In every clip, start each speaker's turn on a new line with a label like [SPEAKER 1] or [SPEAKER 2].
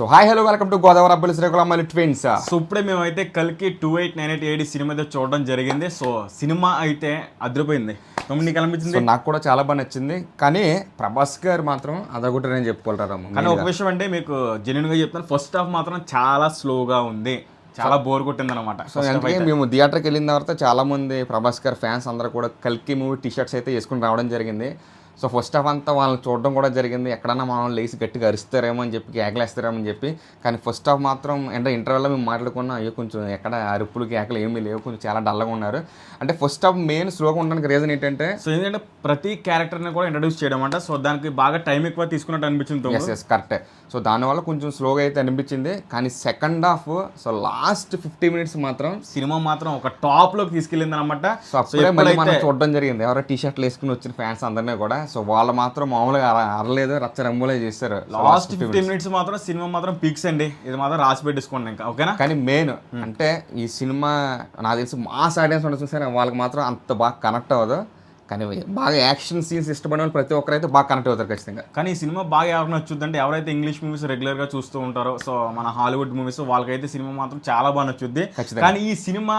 [SPEAKER 1] So hi hello welcome to Godavari అబ్బులు శ్రీకులమ్మలి twins
[SPEAKER 2] so ఇప్పుడే మేమైతే కలికి two eight nine eight eight cinema అయితే చూడడం జరిగింది. సో సినిమా అయితే అదిరిపోయింది. నీకు అనిపించింది
[SPEAKER 1] నాకు కూడా చాలా బాగా నచ్చింది. కానీ ప్రభాస్ గారు మాత్రం అదొకటి నేను చెప్పుకుంటారు
[SPEAKER 2] కానీ ఒక విషయం అంటే మీకు జెన్యున్గా చెప్తాను ఫస్ట్ హాఫ్ మాత్రం చాలా స్లోగా ఉంది. చాలా బోర్ కొట్టింది అనమాట
[SPEAKER 1] సో అందుకే మేము థియేటర్కి వెళ్ళిన తర్వాత చాలా మంది ప్రభాస్ గారు ఫ్యాన్స్ అందరూ కూడా కల్కి మూవీ టీ షర్ట్స్ అయితే వేసుకుని రావడం జరిగింది. సో ఫస్ట్ హాఫ్ అంతా వాళ్ళని చూడడం కూడా జరిగింది. ఎక్కడన్నా మనం లేచి గట్టిగా అరుస్తారేమో అని చెప్పి కేకలేస్తారేమో అని చెప్పి. కానీ ఫస్ట్ హాఫ్ మాత్రం అంటే ఇంటర్వెల్లో మేము మాట్లాడుకున్నాం అయ్యో కొంచెం ఎక్కడ అరుపులు కేకలు ఏమీ లేవు కొంచెం చాలా డల్గా ఉన్నారు. అంటే ఫస్ట్ హాఫ్ మెయిన్ స్లోగా ఉండడానికి రీజన్ ఏంటంటే
[SPEAKER 2] సో ఏంటంటే ప్రతి క్యారెక్టర్ని కూడా ఇంట్రడ్యూస్ చేయడం అంట. సో దానికి బాగా టైం ఎక్కువ తీసుకున్నట్టు అనిపించింది.
[SPEAKER 1] ఎస్ ఎస్ కరెక్టే సో దానివల్ల కొంచెం స్లోగా అయితే అనిపించింది. కానీ second half so last fifty minutes మాత్రం
[SPEAKER 2] సినిమా మాత్రం ఒక టాప్లోకి తీసుకెళ్ళింది అనమాట
[SPEAKER 1] సో అప్పుడే మనం చూడడం జరిగింది. ఎవరో టీ షర్ట్లు వేసుకుని వచ్చిన ఫ్యాన్స్ అందరినీ కూడా. సో వాళ్ళు మాత్రం మామూలుగా అర- అరలేదు రచ్చ రమ్ములే చేస్తారు
[SPEAKER 2] లాస్ట్ ఫిఫ్టీ మినిట్స్ మాత్రం సినిమా మాత్రం పీక్స్ అండి. ఇది మాత్రం రాసి పెట్టేసుకోండి ఇంకా ఓకేనా?
[SPEAKER 1] కానీ మెయిన్ అంటే ఈ సినిమా నాకు తెలిసి మాస్ ఆడియన్స్ ఉండొచ్చు చూసారు వాళ్ళకి మాత్రం అంత బాగా కనెక్ట్ అవ్వదు. కానీ బాగా యాక్షన్ సీన్స్ ఇష్టపడిన వాళ్ళు ప్రతి ఒక్కరైతే బాగా కనెక్ట్ అవుతారు ఖచ్చితంగా.
[SPEAKER 2] కానీ ఈ సినిమా బాగా ఎవరికి నచ్చుద్ది ఎవరైతే ఇంగ్లీష్ మూవీస్ రెగ్యులర్గా చూస్తూ ఉంటారో సో మన హాలీవుడ్ మూవీస్ వాళ్ళకైతే సినిమా మాత్రం చాలా బాగా నచ్చుద్ది. కానీ ఈ సినిమా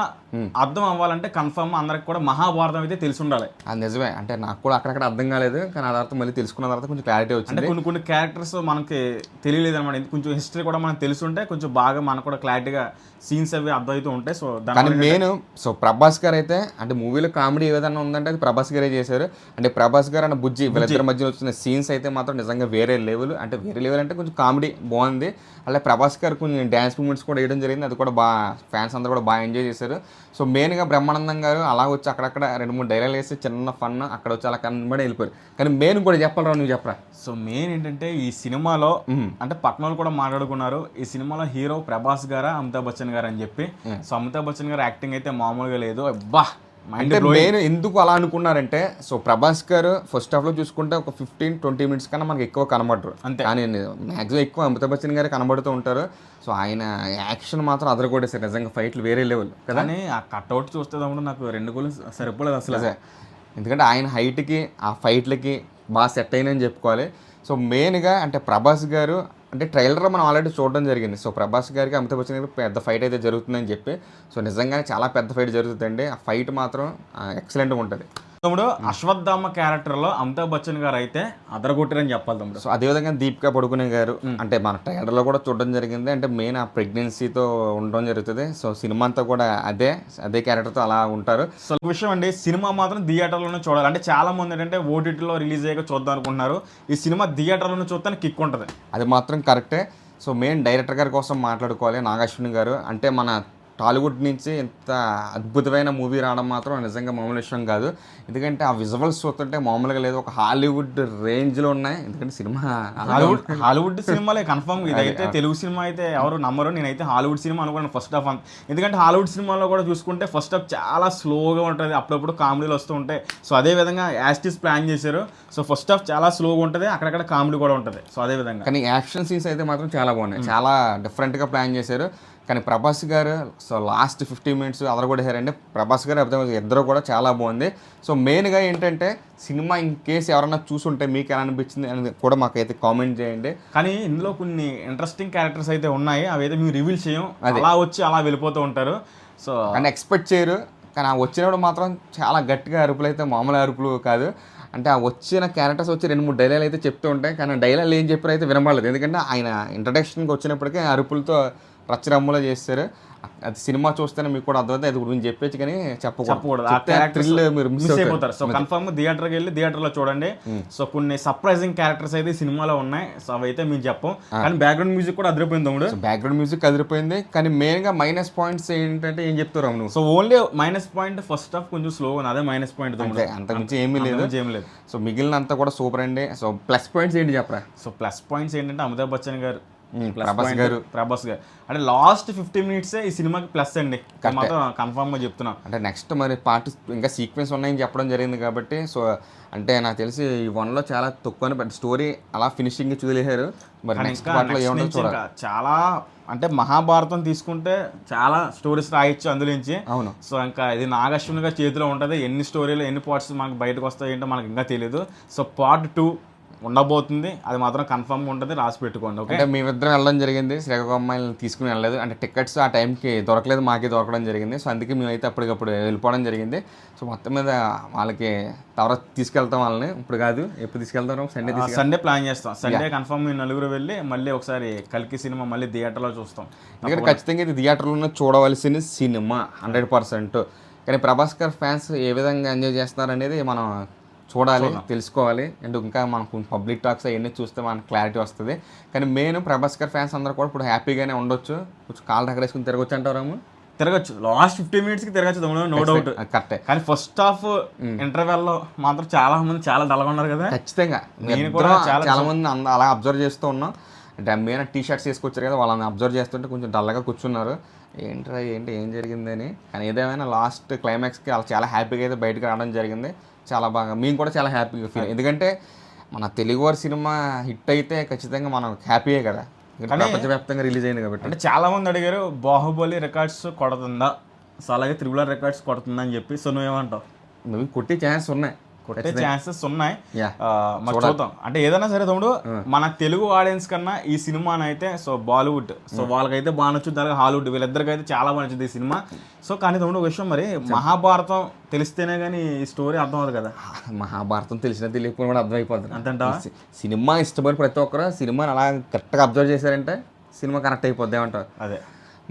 [SPEAKER 2] అర్థం అవ్వాలంటే కన్ఫర్మ్ అందరికి కూడా మహాభారతం అయితే తెలిసి ఉండాలి.
[SPEAKER 1] అది నిజమే. అంటే నాకు కూడా అక్కడక్కడ అర్థం కాలేదు కానీ ఆ తర్వాత మళ్ళీ తెలుసుకున్న తర్వాత కొంచెం క్లారిటీ
[SPEAKER 2] అంటే
[SPEAKER 1] వచ్చింది
[SPEAKER 2] కొన్ని కొన్ని క్యారెక్టర్స్ మనకి తెలియలేదు అనమాట కొంచెం హిస్టరీ కూడా మనకు తెలుసుంటే కొంచెం బాగా మనకు కూడా క్లారిటీగా సీన్స్ అవి అర్థమవుతూ ఉంటాయి. సో దాని
[SPEAKER 1] మెయిన్ సో ప్రభాస్ గారు అయితే అంటే మూవీలో కామెడీ ఏదైనా ఉందంటే అది ప్రభాస్ గారే చేశారు. అంటే ప్రభాస్ గారు అన్న బుజ్జి వీళ్ళిద్దరి మధ్యలో వచ్చిన సీన్స్ అయితే మాత్రం నిజంగా వేరే లెవెల్ అంటే వేరే లెవెల్ అంటే కొంచెం కామెడీ బాగుంది. అలాగే ప్రభాస్ గారు కొన్ని డ్యాన్స్ మూమెంట్స్ కూడా వేయడం జరిగింది. అది కూడా బాగా ఫ్యాన్స్ అందరూ కూడా బాగా ఎంజాయ్ చేశారు. సో మెయిన్గా బ్రహ్మానందం గారు అలా వచ్చి అక్కడక్కడ రెండు మూడు డైలాగ్ వేసి చిన్న ఫన్ అక్కడ వచ్చి అలా కనబడి వెళ్ళిపోయారు. కానీ మెయిన్ కూడా చెప్పాలి నువ్వు చెప్పరా.
[SPEAKER 2] సో మెయిన్ ఏంటంటే ఈ సినిమాలో అంటే పక్కన వాళ్ళు కూడా మాట్లాడుకున్నారు. ఈ సినిమాలో హీరో ప్రభాస్ గారా అమితాబ్ బచ్చన్ గారు అని చెప్పి. సో అమితాబ్ బచ్చన్ గారు యాక్టింగ్ అయితే మామూలుగా లేదు. అబ్బా!
[SPEAKER 1] అంటే మెయిన్ ఎందుకు అలా అనుకున్నారంటే సో ప్రభాస్ గారు ఫస్ట్ హాఫ్లో చూసుకుంటే ఒక ఫిఫ్టీన్ ట్వంటీ మినిట్స్ కన్నా మనకి ఎక్కువ కనబడరు.
[SPEAKER 2] అంతే.
[SPEAKER 1] కానీ మాక్సిమం ఎక్కువ అమితాబ్ బచ్చన్ గారు కనబడుతూ ఉంటారు. సో ఆయన యాక్షన్ మాత్రం అదరగొట్టేసారు నిజంగా ఫైట్లు వేరే లెవెల్ కదా?
[SPEAKER 2] కానీ ఆ కట్అవుట్ చూస్తే నాకు రెండు గోలు సరిపోలేదు అసలు.
[SPEAKER 1] ఎందుకంటే ఆయన హైట్కి ఆ ఫైట్లకి బాగా సెట్ అయిందని చెప్పుకోవాలి. సో మెయిన్గా అంటే ప్రభాస్ గారు అంటే ట్రైలర్ మనం ఆల్రెడీ చూడడం జరిగింది. సో ప్రభాస్ గారికి అమితాబ్ బచ్చన్ గారికి పెద్ద ఫైట్ అయితే జరుగుతుందని చెప్పి. సో నిజంగానే చాలా పెద్ద ఫైట్ జరుగుతుందండి. ఆ ఫైట్ మాత్రం ఎక్సలెంట్గా ఉంటుంది.
[SPEAKER 2] తమ్ముడు అశ్వత్థామ క్యారెక్టర్లో అమితాబ్ బచ్చన్ గారు అయితే అదరగొట్టారని చెప్పాలి తమ్ముడు.
[SPEAKER 1] సో అదేవిధంగా దీపికా పడుకునే గారు అంటే మన ట్రైలర్లో కూడా చూడడం జరిగింది. అంటే మెయిన్ ఆ ప్రెగ్నెన్సీతో ఉండడం జరుగుతుంది. సో సినిమా అంతా కూడా అదే అదే క్యారెక్టర్తో అలా ఉంటారు.
[SPEAKER 2] సో ఒక విషయం అండి సినిమా మాత్రం థియేటర్లోనే చూడాలి. అంటే చాలా మంది ఏంటంటే ఓటీటీలో రిలీజ్ అయ్యాక చూద్దాం అనుకుంటున్నారు. ఈ సినిమా థియేటర్లోనే చూస్తే కిక్ ఉంటుంది.
[SPEAKER 1] అది మాత్రం కరెక్టే. సో మెయిన్ డైరెక్టర్ గారి కోసం మాట్లాడుకోవాలి నాగాశ్విని గారు. అంటే మన టాలీవుడ్ నుంచి ఇంత అద్భుతమైన మూవీ రావడం మాత్రం నిజంగా మామూలు విషయం కాదు. ఎందుకంటే ఆ విజువల్స్ చూస్తుంటే మామూలుగా లేదు. ఒక హాలీవుడ్ రేంజ్లో ఉన్నాయి. ఎందుకంటే సినిమా
[SPEAKER 2] హాలీవుడ్ హాలీవుడ్ సినిమాలే కన్ఫర్మ్ ఇదైతే తెలుగు సినిమా అయితే ఎవరు నమ్మరు. నేనైతే హాలీవుడ్ సినిమా అనుకున్నాను ఫస్ట్ హాఫ్ అంత ఎందుకంటే హాలీవుడ్ సినిమాలో కూడా చూసుకుంటే ఫస్ట్ హాఫ్ చాలా స్లోగా ఉంటుంది. అప్పుడప్పుడు కామెడీలు వస్తూ ఉంటాయి. సో అదే విధంగా యాస్టిస్ ప్లాన్ చేశారు. సో ఫస్ట్ హాఫ్ చాలా స్లోగా ఉంటుంది. అక్కడక్కడ కామెడీ కూడా ఉంటుంది. సో అదే విధంగా.
[SPEAKER 1] కానీ యాక్షన్ సీన్స్ అయితే మాత్రం చాలా బాగున్నాయి. చాలా డిఫరెంట్గా ప్లాన్ చేశారు. కానీ Prabhas garu so last fifty minutes అదరగొట్టేశారండి Prabhas garu అర్థం ఇద్దరు కూడా చాలా బాగుంది. సో మెయిన్గా ఏంటంటే సినిమా ఇన్ కేసు ఎవరన్నా చూసుంటే మీకు ఎలా అనిపించింది అనేది కూడా మాకైతే కామెంట్ చేయండి.
[SPEAKER 2] కానీ ఇందులో కొన్ని ఇంట్రెస్టింగ్ క్యారెక్టర్స్ అయితే ఉన్నాయి. అవి అయితే మేము రివీల్ చేయం అలా వచ్చి అలా వెళ్ళిపోతూ ఉంటారు. సో
[SPEAKER 1] కానీ ఎక్స్పెక్ట్ చేయరు. కానీ ఆ వచ్చినప్పుడు మాత్రం చాలా గట్టిగా అరుపులు అయితే మామూలు అరుపులు కాదు. అంటే ఆ వచ్చిన క్యారెక్టర్స్ వచ్చి రెండు మూడు డైలాగ్ అయితే చెప్తూ ఉంటాయి. కానీ డైలాగ్ ఏం చెప్పారు అయితే వినపడలేదు. ఎందుకంటే ఆయన ఇంట్రడక్షన్కి వచ్చినప్పటికీ అరుపులతో రచ్చరమ్ములో చేస్తారు. అది సినిమా చూస్తేనే మీకు కూడా అర్థమైతే అది గురించి చెప్పేసి కానీ చెప్పకూడదు. thrill మీరు మిస్
[SPEAKER 2] అయిపోతారు. సో కన్ఫర్మ్ థియేటర్కి వెళ్ళి థియేటర్లో చూడండి. సో కొన్ని సర్ప్రైజింగ్ క్యారెక్టర్స్ అయితే సినిమాలో ఉన్నాయి. సో అవి అయితే మేము చెప్పం కానీ బ్యాక్గ్రౌండ్ మ్యూజిక్ కూడా అదిరిపోయింది తమ్ముడు.
[SPEAKER 1] బ్యాక్గ్రౌండ్ మ్యూజిక్ అదిరిపోయింది. కానీ మెయిన్గా మైనస్ పాయింట్స్ ఏంటంటే ఏం చెప్తారు నువ్వు
[SPEAKER 2] so only minus point first half కొంచెం స్లో ఉంది. అదే మైనస్ పాయింట్ తమ్ముడు.
[SPEAKER 1] అంతే. అంతకుమించి ఏమీ లేదు.
[SPEAKER 2] ఏం లేదు.
[SPEAKER 1] సో మిగిలినంతా కూడా సూపర్ అండి. సో ప్లస్ పాయింట్స్ ఏంటి చెప్పరా?
[SPEAKER 2] సో ప్లస్ పాయింట్స్ ఏంటంటే అమితాబ్ బచ్చన్ గారు
[SPEAKER 1] ప్రభాస్
[SPEAKER 2] point
[SPEAKER 1] గారు.
[SPEAKER 2] ప్రభాస్ గారు. అంటే లాస్ట్ ఫిఫ్టీ మినిట్స్ ఈ సినిమాకి ప్లస్ అండి. మాత్రం కన్ఫర్మ్గా చెప్తున్నాం.
[SPEAKER 1] అంటే నెక్స్ట్ మరి పార్ట్ ఇంకా సీక్వెన్స్ ఉన్నాయని చెప్పడం జరిగింది కాబట్టి సో అంటే నాకు తెలిసి ఈ వన్లో చాలా తక్కువ స్టోరీ అలా ఫినిషింగ్ చూడలేశారు మరి నెక్స్ట్ పార్ట్లో ఏముంటుందో చూడాలి.
[SPEAKER 2] చాలా అంటే మహాభారతం తీసుకుంటే చాలా స్టోరీస్ రాయొచ్చు అందులో నుంచి
[SPEAKER 1] అవును.
[SPEAKER 2] సో ఇంకా ఇది నాగశ్వనిగా చేతిలో ఉంటుంది. ఎన్ని స్టోరీలు ఎన్ని పార్ట్స్ మనకు బయటకు వస్తాయి ఏంటో మనకి ఇంకా తెలియదు సో పార్ట్ టూ ఉండబోతుంది. అది మాత్రం కన్ఫర్మ్ ఉంటుంది. రాసి పెట్టుకోండి ఓకే?
[SPEAKER 1] అంటే మేమిద్దరం వెళ్ళడం జరిగింది. శ్రీకాకుళం తీసుకుని వెళ్ళలేదు. అంటే టికెట్స్ ఆ టైంకి దొరకలేదు మాకే దొరకడం జరిగింది. సో అందుకే మేమైతే అప్పటికప్పుడు వెళ్ళిపోవడం జరిగింది. సో మొత్తం మీద వాళ్ళకి తర్వాత తీసుకెళ్తాం వాళ్ళని. ఇప్పుడు కాదు ఎప్పుడు తీసుకెళ్తాం సండే
[SPEAKER 2] సండే ప్లాన్ చేస్తాం. సండే కన్ఫర్మ్ మీ నలుగురు వెళ్ళి మళ్ళీ ఒకసారి కల్కి సినిమా మళ్ళీ థియేటర్లో చూస్తాం.
[SPEAKER 1] ఎందుకంటే ఖచ్చితంగా ఇది థియేటర్లోనే చూడవలసిన సినిమా హండ్రెడ్ పర్సెంట్. కానీ ప్రభాస్కర్ ఫ్యాన్స్ ఏ విధంగా ఎంజాయ్ చేస్తున్నారు అనేది మనం చూడాలి తెలుసుకోవాలి. అండ్ ఇంకా మనం పబ్లిక్ టాక్స్ అవన్నీ చూస్తే మనకు క్లారిటీ వస్తుంది. కానీ మెయిన్ ప్రభాస్కర్ ఫ్యాన్స్ అందరూ కూడా ఇప్పుడు హ్యాపీగానే ఉండొచ్చు. కొంచెం కాళ్ళు రగరేసుకుని తిరగొచ్చు అంటారాము
[SPEAKER 2] తిరగచ్చు. లాస్ట్ ఫిఫ్టీన్ మినిట్స్కి తిరగచ్చు తమ్ముడు నో డౌట్
[SPEAKER 1] కరెక్టే
[SPEAKER 2] కానీ ఫస్ట్ హాఫ్ ఇంటర్వెల్లో మాత్రం చాలా మంది చాలా డల్గా ఉన్నారు కదా.
[SPEAKER 1] ఖచ్చితంగా.
[SPEAKER 2] నేను కూడా చాలా
[SPEAKER 1] మంది అలా అబ్జర్వ్ చేస్తూ ఉన్నాం. అంటే మెయిన్ టీ షర్ట్స్ వేసుకొచ్చారు కదా వాళ్ళని అబ్జర్వ్ చేస్తుంటే కొంచెం డల్గా కూర్చున్నారు. ఏంట్రా ఏంటి ఏం జరిగిందని. కానీ ఏదేమైనా లాస్ట్ క్లైమాక్స్కి వాళ్ళు చాలా హ్యాపీగా అయితే బయటకు రావడం జరిగింది. చాలా బాగా మేము కూడా చాలా హ్యాపీగా ఫీల్ ఎందుకంటే మన తెలుగు వారి సినిమా హిట్ అయితే ఖచ్చితంగా మనం హ్యాపీయే కదా. ప్రపంచవ్యాప్తంగా రిలీజ్ అయింది కాబట్టి.
[SPEAKER 2] అంటే చాలా మంది అడిగారు బాహుబలి రికార్డ్స్ కొడుతుందా? సో అలాగే త్రిబుల రికార్డ్స్ కొడుతుందా అని చెప్పి. సో నువ్వేమంటావు?
[SPEAKER 1] నువ్వు కొట్టే ఛాన్స్ ఉన్నాయి.
[SPEAKER 2] కొట్టే ఛాన్సెస్ ఉన్నాయి. మరి చూద్దాం. అంటే ఏదైనా సరే తమ్ముడు మన తెలుగు ఆడియన్స్ కన్నా ఈ సినిమాని అయితే సో బాలీవుడ్ సో వాళ్ళకైతే బాగా నచ్చుద్ది. అలాగే హాలీవుడ్ వీళ్ళిద్దరికి అయితే చాలా బాగా నచ్చుద్ది ఈ సినిమా. సో కానీ తమ్ముడు ఒక విషయం మరి మహాభారతం తెలిస్తేనే కానీ ఈ స్టోరీ అర్థం అవుతుంది కదా.
[SPEAKER 1] మహాభారతం తెలిసిన తెలియకపోయినా కూడా అర్థమైపోతుంది
[SPEAKER 2] అంతంటావా
[SPEAKER 1] సి- సినిమా ఇష్టపడి ప్రతి ఒక్కరు సినిమాని అలా కరెక్ట్గా అబ్జర్వ్ చేశారంటే సినిమా కనెక్ట్ అయిపోద్ది ఏమంటారు
[SPEAKER 2] అదే.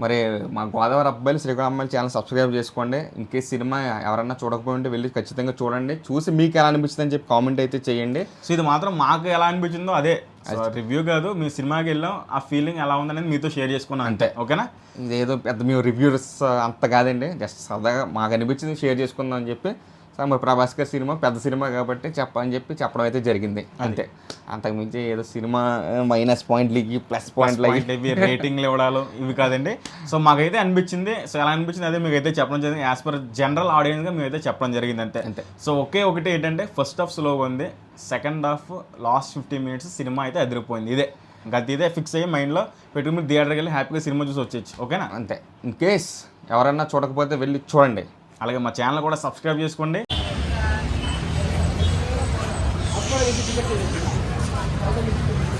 [SPEAKER 1] మరి మా గోదావరి అబ్బాయిలు శ్రీకాకుళం అమ్మాయిలు ఛానల్ సబ్స్క్రైబ్ చేసుకోండి. ఇన్ కేస్ సినిమా ఎవరన్నా చూడకపోయింటే వెళ్ళి ఖచ్చితంగా చూడండి. చూసి మీకు ఎలా అనిపిస్తుంది అని చెప్పి కామెంట్ అయితే చేయండి.
[SPEAKER 2] సో ఇది మాత్రం మాకు ఎలా అనిపించిందో అదే. రివ్యూ కాదు మీ సినిమాకి వెళ్ళాం. ఆ ఫీలింగ్ ఎలా ఉందనేది మీతో షేర్ చేసుకున్నాం అంతే. ఓకేనా?
[SPEAKER 1] ఇదేదో పెద్ద మేము రివ్యూస్ అంత కాదండి. జస్ట్ సరదాగా మాకు అనిపించింది షేర్ చేసుకుందాం అని చెప్పి. సో మరి ప్రభాస్కర్ సినిమా పెద్ద సినిమా కాబట్టి చెప్పని చెప్పి చెప్పడం అయితే జరిగింది. అంతే. అంతకుమించి ఏదో సినిమా మైనస్ పాయింట్లకి ప్లస్ పాయింట్లు
[SPEAKER 2] పాయింట్ ఇవి రేటింగ్లు ఇవ్వడాలు ఇవి కాదండి. సో మాకైతే అనిపించింది. సో ఎలా అనిపించింది అదే మీకు అయితే చెప్పడం జరిగింది. యాజ్ పర్ జనరల్ ఆడియన్స్గా మేమైతే చెప్పడం జరిగింది అంతే.
[SPEAKER 1] అంతే.
[SPEAKER 2] సో ఒకే ఒకటి ఏంటంటే ఫస్ట్ హాఫ్ స్లోగా ఉంది. Second half last fifteen minutes cinema అయితే అదిరిపోయింది. ఇదే. అది ఇదే ఫిక్స్ అయ్యి మైండ్లో పెట్టుకుని థియేటర్కి వెళ్ళి హ్యాపీగా సినిమా చూసి వచ్చేయచ్చు. ఓకేనా?
[SPEAKER 1] అంతే. ఇన్ కేస్ ఎవరన్నా చూడకపోతే వెళ్ళి చూడండి.
[SPEAKER 2] అలాగే మా ఛానల్ కూడా సబ్స్క్రైబ్ చేసుకోండి Thank you.